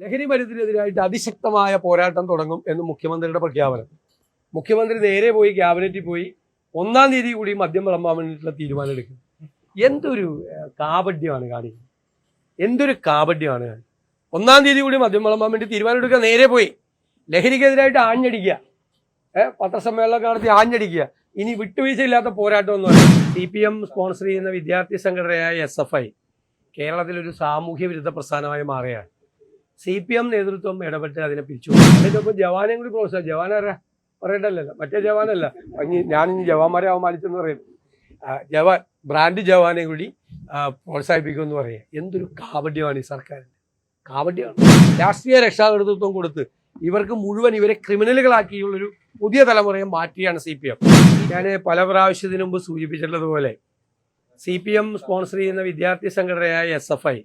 ലഹരി മരുന്നിനെതിരായിട്ട് അതിശക്തമായ പോരാട്ടം തുടങ്ങും എന്ന് മുഖ്യമന്ത്രിയുടെ പ്രഖ്യാപനം. മുഖ്യമന്ത്രി നേരെ പോയി ക്യാബിനറ്റിൽ പോയി ഒന്നാം തീയതി കൂടി മദ്യം വിളമ്പാൻ വേണ്ടിയിട്ടുള്ള തീരുമാനം എടുക്കും എന്തൊരു കാപഡ്യമാണ് കാണിക്കുന്നത്. എന്തൊരു കാപഡ്യമാണ് ഒന്നാം തീയതി കൂടി മദ്യം വിളമ്പാൻ വേണ്ടി തീരുമാനം എടുക്കുക നേരെ പോയി. ലഹരിക്കെതിരായിട്ട് ആഞ്ഞടിക്കുക. ഏഹ് പത്രസമ്മേളനം നടത്തി ആഞ്ഞടിക്കുക. ഇനി വിട്ടുവീഴ്ചയില്ലാത്ത പറയുന്നത് സി പി എം സ്പോൺസർ ചെയ്യുന്ന വിദ്യാർത്ഥി സംഘടനയായ എസ് എഫ് ഐ കേരളത്തിലൊരു സാമൂഹ്യ വിരുദ്ധ പ്രസ്ഥാനമായി മാറുകയാണ്. സി പി എം നേതൃത്വം ഇടപെട്ട് അതിനെ പിരിച്ചു അതിനൊപ്പം ജവാനെ കൂടി പ്രോത്സാഹം ജവാൻ ആരാ പറയണ്ടല്ലോ മറ്റേ ജവാനല്ല. ഞാനിനി ജവാന്മാരെ അവമാനിച്ചെന്ന് പറയും. ജവാൻ ബ്രാൻഡ് ജവാനെ കൂടി പ്രോത്സാഹിപ്പിക്കുമെന്ന് പറയാം. എന്തൊരു കാവഡ്യമാണ് ഈ സർക്കാർ കാവഡ്യമാണ് രാഷ്ട്രീയ രക്ഷാകർതൃത്വം കൊടുത്ത് ഇവർക്ക് മുഴുവൻ ഇവരെ ക്രിമിനലുകളാക്കിയുള്ളൊരു പുതിയ തലമുറയെ മാറ്റിയാണ് സി പി എം. ഞാൻ പല പ്രാവശ്യത്തിന് മുമ്പ് സൂചിപ്പിച്ചിട്ടുള്ളതുപോലെ സി പി എം സ്പോൺസർ ചെയ്യുന്ന വിദ്യാർത്ഥി സംഘടനയായ എസ് എഫ് ഐ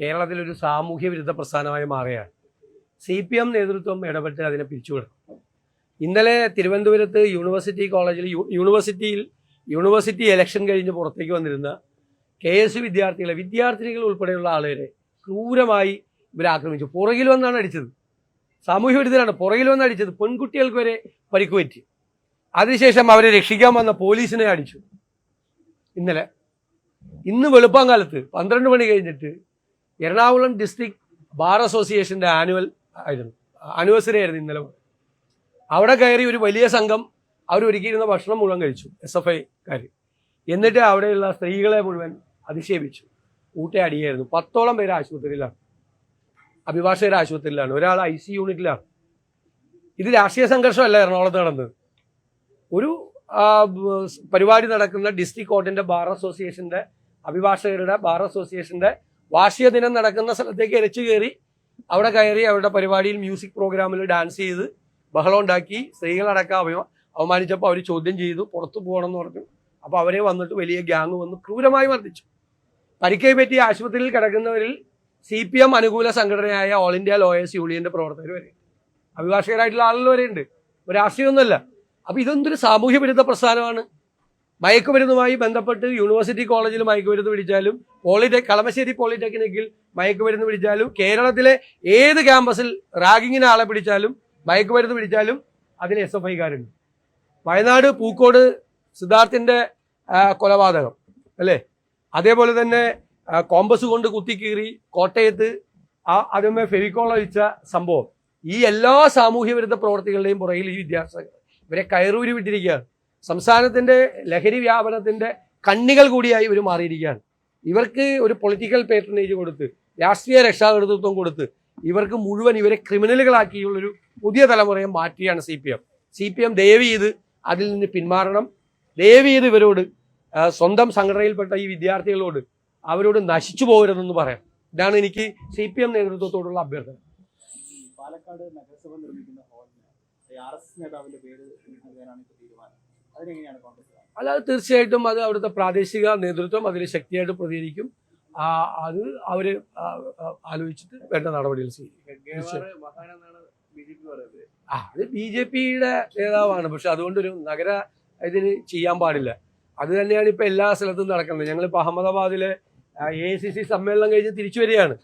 കേരളത്തിലൊരു സാമൂഹ്യ വിരുദ്ധ പ്രസ്ഥാനമായി മാറുകയാണ് സി പി എം നേതൃത്വം ഇടപെട്ട് അതിനെ പിരിച്ചുവിടും ഇന്നലെ തിരുവനന്തപുരത്ത് യൂണിവേഴ്സിറ്റി കോളേജിൽ യൂണിവേഴ്സിറ്റിയിൽ യൂണിവേഴ്സിറ്റി ഇലക്ഷൻ കഴിഞ്ഞ് പുറത്തേക്ക് വന്നിരുന്ന കെ എസ് വിദ്യാർത്ഥികളെ വിദ്യാർത്ഥിനികൾ ഉൾപ്പെടെയുള്ള ആളുകളെ ക്രൂരമായി ഇവരാക്രമിച്ചു പുറകിൽ വന്നാണ് അടിച്ചത്. സാമൂഹ്യ വിരുദ്ധരാണ് പുറകിൽ വന്ന് അടിച്ചത്. പെൺകുട്ടികൾക്ക് വരെ പരിക്ക് പറ്റി. അതിനുശേഷം അവരെ രക്ഷിക്കാൻ വന്ന പോലീസിനെ അടിച്ചു. ഇന്നലെ. ഇന്ന് വെളുപ്പാങ്കാലത്ത് പന്ത്രണ്ട് മണി കഴിഞ്ഞിട്ട് എറണാകുളം ഡിസ്ട്രിക്ട് ബാർ അസോസിയേഷന്റെ ആനുവൽ ആയിരുന്നു. ആനിവേഴ്സറി ആയിരുന്നു ഇന്നലെ. അവിടെ കയറി ഒരു വലിയ സംഘം അവർ ഒരുക്കിയിരുന്ന ഭക്ഷണം മുഴുവൻ കഴിച്ചു എസ് എഫ് ഐക്കാർ എന്നിട്ട് അവിടെയുള്ള സ്ത്രീകളെ മുഴുവൻ അധിക്ഷേപിച്ചു. ഊട്ടയടിയായിരുന്നു പത്തോളം പേര് ആശുപത്രിയിലാണ്. അഭിഭാഷകർ ആശുപത്രിയിലാണ്. ഒരാൾ ഐ സി യൂണിറ്റിലാണ്. ഇത് രാഷ്ട്രീയ സംഘർഷമല്ല എറണാകുളത്ത് നടന്നത്. ഒരു പരിപാടി നടക്കുന്ന ഡിസ്ട്രിക്ട് കോർട്ടിന്റെ ബാർ അസോസിയേഷന്റെ അഭിഭാഷകരുടെ ബാർ അസോസിയേഷന്റെ വാർഷിക ദിനം നടക്കുന്ന സ്ഥലത്തേക്ക് എരച്ചു കയറി അവിടെ കയറി അവരുടെ പരിപാടിയിൽ മ്യൂസിക് പ്രോഗ്രാമിൽ ഡാൻസ് ചെയ്ത് ബഹളം ഉണ്ടാക്കി സ്ത്രീകളടക്കം അവ അവമാനിച്ചപ്പോൾ അവർ ചോദ്യം ചെയ്തു പുറത്തു പോകണം എന്ന് പറഞ്ഞു. അപ്പോൾ അവരെ വന്നിട്ട് വലിയ ഗ്യാങ് വന്ന് ക്രൂരമായി മർദ്ദിച്ചു. പരിക്കേ പറ്റി ആശുപത്രിയിൽ കിടക്കുന്നവരിൽ സി പി എം അനുകൂല സംഘടനയായ ഓൾ ഇന്ത്യ ലോയേഴ്സ് യൂണിയന്റെ പ്രവർത്തകർ വരെ അഭിഭാഷകരായിട്ടുള്ള ആളുകൾ വരെയുണ്ട് രാഷ്ട്രീയമൊന്നുമല്ല. അപ്പോൾ ഇതെന്തൊരു സാമൂഹ്യ വിരുദ്ധ പ്രസ്ഥാനമാണ്. മയക്കുമരുന്നുമായി ബന്ധപ്പെട്ട് യൂണിവേഴ്സിറ്റി കോളേജിൽ മയക്കുമരുന്ന് പിടിച്ചാലും പോളിടെക് കളമശ്ശേരി പോളിടെക്നിക്കിൽ മയക്കുമരുന്ന് പിടിച്ചാലും കേരളത്തിലെ ഏത് ക്യാമ്പസിൽ റാഗിങ്ങിന് ആളെ പിടിച്ചാലും മയക്കുമരുന്ന് പിടിച്ചാലും അതിന് എസ് എഫ് ഐക്കാരുണ്ട് വയനാട് പൂക്കോട് സിദ്ധാർത്ഥിന്റെ ആ, കൊലപാതകം അല്ലേ? അതേപോലെ തന്നെ കോമ്പസ് കൊണ്ട് കുത്തിക്കീറി കോട്ടയത്ത് ആ അതുമേ ഫെവിക്കോൾ ഒഴിച്ച സംഭവം. ഈ എല്ലാ സാമൂഹ്യ വിരുദ്ധ പ്രവർത്തികളുടെയും പുറകിൽ ഈ വിദ്യാഭ്യാസ ഇവരെ കയറൂരി വിട്ടിരിക്കുകയാണ്. സംസ്ഥാനത്തിന്റെ ലഹരി വ്യാപനത്തിന്റെ കണ്ണികൾ കൂടിയായി ഇവർ മാറിയിരിക്കുകയാണ്. ഇവർക്ക് ഒരു പൊളിറ്റിക്കൽ പേട്രണേജ് കൊടുത്ത് രാഷ്ട്രീയ രക്ഷാകർതൃത്വം കൊടുത്ത് ഇവർക്ക് മുഴുവൻ ഇവരെ ക്രിമിനലുകളാക്കിയുള്ളൊരു പുതിയ തലമുറയെ മാറ്റിയാണ് C P M C P M ദയവ് ചെയ്ത് അതിൽ നിന്ന് പിന്മാറണം. ദയവ് ചെയ്ത് ഇവരോട് സ്വന്തം സംഘടനയിൽപ്പെട്ട ഈ വിദ്യാർത്ഥികളോട് അവരോട് നശിച്ചു പോകരുതെന്ന് പറയാം. ഇതാണ് എനിക്ക് സി പി എം നേതൃത്വത്തോടുള്ള അഭ്യർത്ഥന. പാലക്കാട് നഗരസഭ നിർമ്മിക്കുന്ന ഹോളിന് ആർ എസ് നേതാവിന്റെ പേര് തീരുമാനം? അല്ലാതെ തീർച്ചയായിട്ടും അത് അവിടുത്തെ പ്രാദേശിക നേതൃത്വം അതിൽ ശക്തിയായിട്ട് പ്രതികരിക്കും. അത് അവർ ആലോചിച്ചിട്ട് വേണ്ട നടപടികൾ സ്വീകരിക്കും. ആ അത് ബി ജെ പിയുടെ നേതാവാണ്. പക്ഷെ അതുകൊണ്ടൊരു നഗര ഇതിന് ചെയ്യാൻ പാടില്ല. അത് തന്നെയാണ് ഇപ്പൊ എല്ലാ സ്ഥലത്തും നടക്കുന്നത്. ഞങ്ങളിപ്പോൾ അഹമ്മദാബാദിലെ എ സി സി സമ്മേളനം കഴിഞ്ഞ് തിരിച്ചു വരികയാണ്.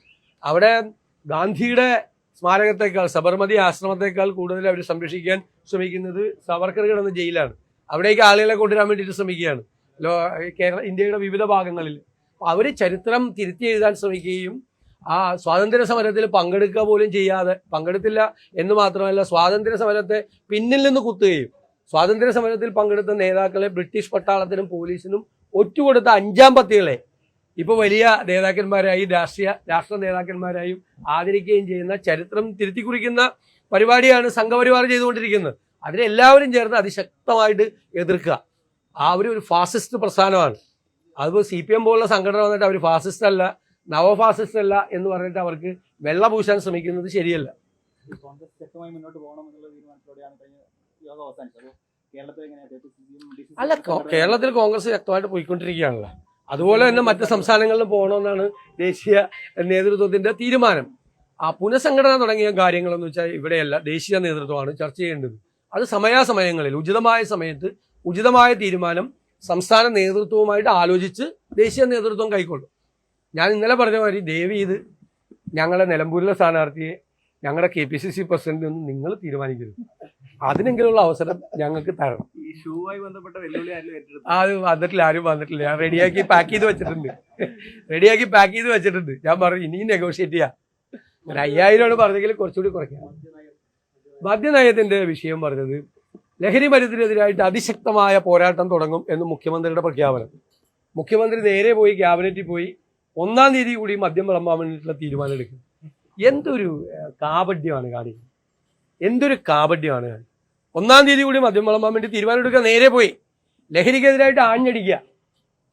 അവിടെ ഗാന്ധിയുടെ സ്മാരകത്തെക്കാൾ സബർമതി ആശ്രമത്തെക്കാൾ കൂടുതൽ അവർ സംരക്ഷിക്കാൻ ശ്രമിക്കുന്നത് സവർക്കർ കിടന്ന ജയിലാണ്. അവിടേക്ക് ആളുകളെ കൊണ്ടുവരാൻ വേണ്ടിയിട്ട് ശ്രമിക്കുകയാണ്. ലോ കേരള ഇന്ത്യയുടെ വിവിധ ഭാഗങ്ങളിൽ. അവർ ചരിത്രം തിരുത്തി എഴുതാൻ ശ്രമിക്കുകയും ആ സ്വാതന്ത്ര്യ സമരത്തിൽ പങ്കെടുക്കുക പോലും ചെയ്യാതെ പങ്കെടുത്തില്ല എന്ന് മാത്രമല്ല സ്വാതന്ത്ര്യ സമരത്തെ പിന്നിൽ നിന്ന് കുത്തുകയും സ്വാതന്ത്ര്യ സമരത്തിൽ പങ്കെടുത്ത നേതാക്കളെ ബ്രിട്ടീഷ് പട്ടാളത്തിനും പോലീസിനും ഒറ്റുകൊടുത്ത അഞ്ചാം പത്തികളെ ഇപ്പോൾ വലിയ നേതാക്കന്മാരായി രാഷ്ട്രീയ രാഷ്ട്ര നേതാക്കന്മാരായും ആദരിക്കുകയും ചെയ്യുന്ന ചരിത്രം തിരുത്തി കുറിക്കുന്ന പരിപാടിയാണ് സംഘപരിവാർ ചെയ്തുകൊണ്ടിരിക്കുന്നത്. അതിനെല്ലാവരും ചേർന്ന് അതിശക്തമായിട്ട് എതിർക്കുക. അവർ ഒരു ഫാസിസ്റ്റ് പ്രസ്ഥാനമാണ്. അതിപ്പോൾ സി പി എം പോലുള്ള സംഘടന വന്നിട്ട് അവർ ഫാസിസ്റ്റ് അല്ല നവഫാസിസ്റ്റ് അല്ല എന്ന് പറഞ്ഞിട്ട് അവർക്ക് വെള്ള പൂശാൻ ശ്രമിക്കുന്നത് ശരിയല്ല. അല്ല കേരളത്തിൽ കോൺഗ്രസ് ശക്തമായിട്ട് പോയിക്കൊണ്ടിരിക്കുകയാണല്ലോ. അതുപോലെ തന്നെ മറ്റ് സംസ്ഥാനങ്ങളിലും പോകണമെന്നാണ് ദേശീയ നേതൃത്വത്തിന്റെ തീരുമാനം. ആ പുനഃസംഘടന തുടങ്ങിയ കാര്യങ്ങളെന്ന് വെച്ചാൽ ഇവിടെയല്ല ദേശീയ നേതൃത്വമാണ് ചർച്ച ചെയ്യേണ്ടത്. അത് സമയാസമയങ്ങളിൽ ഉചിതമായ സമയത്ത് ഉചിതമായ തീരുമാനം സംസ്ഥാന നേതൃത്വവുമായിട്ട് ആലോചിച്ച് ദേശീയ നേതൃത്വം കൈക്കൊള്ളും. ഞാൻ ഇന്നലെ പറഞ്ഞ മാതിരി ദേവി ഇത് ഞങ്ങളെ നിലമ്പൂരിലെ സ്ഥാനാർത്ഥിയെ ഞങ്ങളുടെ K P C C president ഒന്നും നിങ്ങൾ തീരുമാനിക്കരുത്. അതിനെങ്കിലുള്ള അവസരം ഞങ്ങൾക്ക് തരണം. ഈ ഷൂവുമായി ബന്ധപ്പെട്ട വെല്ലുവിളി ആരും ഏറ്റെടുത്തു അത് വന്നിട്ടില്ല ആരും വന്നിട്ടില്ല. ഞാൻ റെഡിയാക്കി പാക്ക് ചെയ്ത് വെച്ചിട്ടുണ്ട്. റെഡിയാക്കി പാക്ക് ചെയ്ത് വെച്ചിട്ടുണ്ട്. ഞാൻ പറഞ്ഞു ഇനിയും നെഗോഷിയേറ്റ് ചെയ്യാം. ഒരു അയ്യായിരമാണ് പറഞ്ഞെങ്കിൽ കുറച്ചുകൂടി കുറയ്ക്കാം. മദ്യനയത്തിന്റെ വിഷയം പറഞ്ഞത് ലഹരി മരുന്നിനെതിരായിട്ട് അതിശക്തമായ പോരാട്ടം തുടങ്ങും എന്ന് മുഖ്യമന്ത്രിയുടെ പ്രഖ്യാപനം. മുഖ്യമന്ത്രി നേരെ പോയി ക്യാബിനറ്റിൽ പോയി ഒന്നാം തീയതി കൂടി മദ്യം വിളമ്പാൻ വേണ്ടിയിട്ടുള്ള തീരുമാനം എടുക്കും എന്തൊരു കാപഡ്യമാണ് കാണിക്കുന്നത്. എന്തൊരു കാപഡ്യമാണ് കാണിക്കുന്നത്. ഒന്നാം തീയതി കൂടി മദ്യം വിളമ്പാൻ വേണ്ടി തീരുമാനം എടുക്കുക നേരെ പോയി. ലഹരിക്കെതിരായിട്ട് ആഞ്ഞടിക്കുക.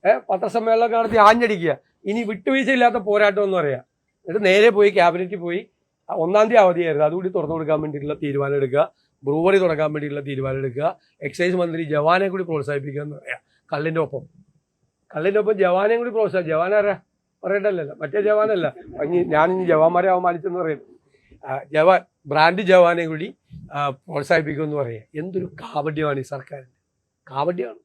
ഏഹ് പത്രസമ്മേളനം നടത്തി ആഞ്ഞടിക്കുക. ഇനി വിട്ടുവീഴ്ച ഇല്ലാത്ത പോരാട്ടം എന്ന് പറയാം. എന്നിട്ട് നേരെ പോയി ക്യാബിനറ്റിൽ പോയി ഒന്നാം തീയതി അവധിയായിരുന്നു. അതുകൂടി തുറന്നു കൊടുക്കാൻ വേണ്ടിയിട്ടുള്ള തീരുമാനം എടുക്കുക. ബ്രൂവറി തുടങ്ങാൻ വേണ്ടിയിട്ടുള്ള തീരുമാനം എടുക്കുക. എക്സൈസ് മന്ത്രി ജവാനെ കൂടി പ്രോത്സാഹിപ്പിക്കുക എന്ന് പറയാം. കള്ളിന്റെ ഒപ്പം. കള്ളിന്റെ ഒപ്പം ജവാനെ കൂടി പ്രോത്സാഹി ജവാൻ ആരാ? പറയണ്ടല്ലോ മറ്റേ ജവാനല്ല. ഇനി ഞാൻ ഇനി ജവാന്മാരെ അവമാനിച്ചെന്ന് പറയും. ജവാൻ ബ്രാൻഡ് ജവാനെ കൂടി പ്രോത്സാഹിപ്പിക്കുമെന്ന് പറയാം. എന്തൊരു കാപട്യമാണ് ഈ സർക്കാരിന്റെ കാപട്യമാണ്.